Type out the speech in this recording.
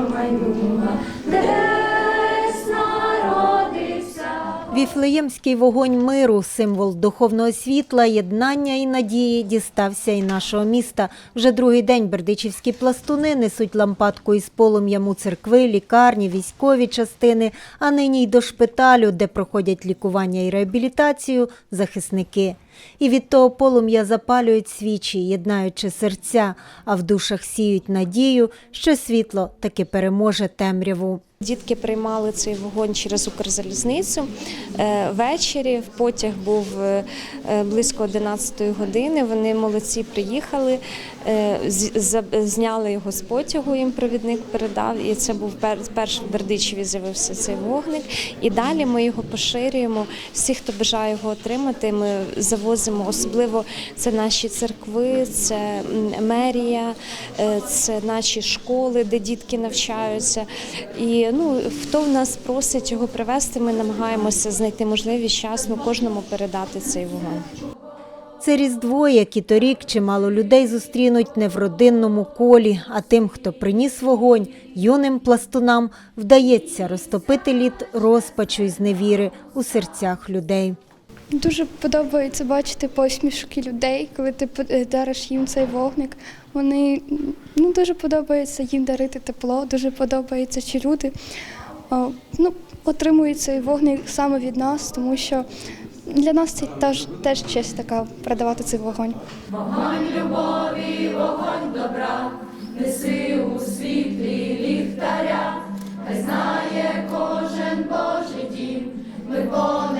我的梦啊。Віфлеємський вогонь миру, символ духовного світла, єднання і надії, дістався і нашого міста. Вже другий день бердичівські пластуни несуть лампадку із полум'ям у церкви, лікарні, військові частини, а нині й до шпиталю, де проходять лікування і реабілітацію захисники. І від того полум'я запалюють свічі, єднаючи серця, а в душах сіють надію, що світло таки переможе темряву. Дітки приймали цей вогонь через Укрзалізницю. Е, Ввечері потяг був е, е, близько 11 години. Вони молодці приїхали, зняли його з потягу. Їм провідник передав. І це був пер- перший в Бердичеві з'явився цей вогник. І далі ми його поширюємо. Всі, хто бажає його отримати, ми завозимо. Особливо це наші церкви, це мерія, це наші школи, де дітки навчаються. І ну хто в нас просить його привезти, ми намагаємося знайти можливість часно кожному передати цей вогонь. Це різдво, як і торік, чимало людей зустрінуть не в родинному колі, а тим, хто приніс вогонь, юним пластунам вдається розтопити лід розпачу і зневіри у серцях людей. Дуже подобається бачити посмішки людей, коли ти е, дариш їм цей вогник. Вони ну, дуже подобається їм дарити тепло, дуже подобається, чи люди ну, отримують цей вогник саме від нас, тому що для нас це теж, теж честь така передавати цей вогонь. Вогонь, любові, вогонь, добра, неси у світлі, ліхтаря, хай знає кожен божи даруючи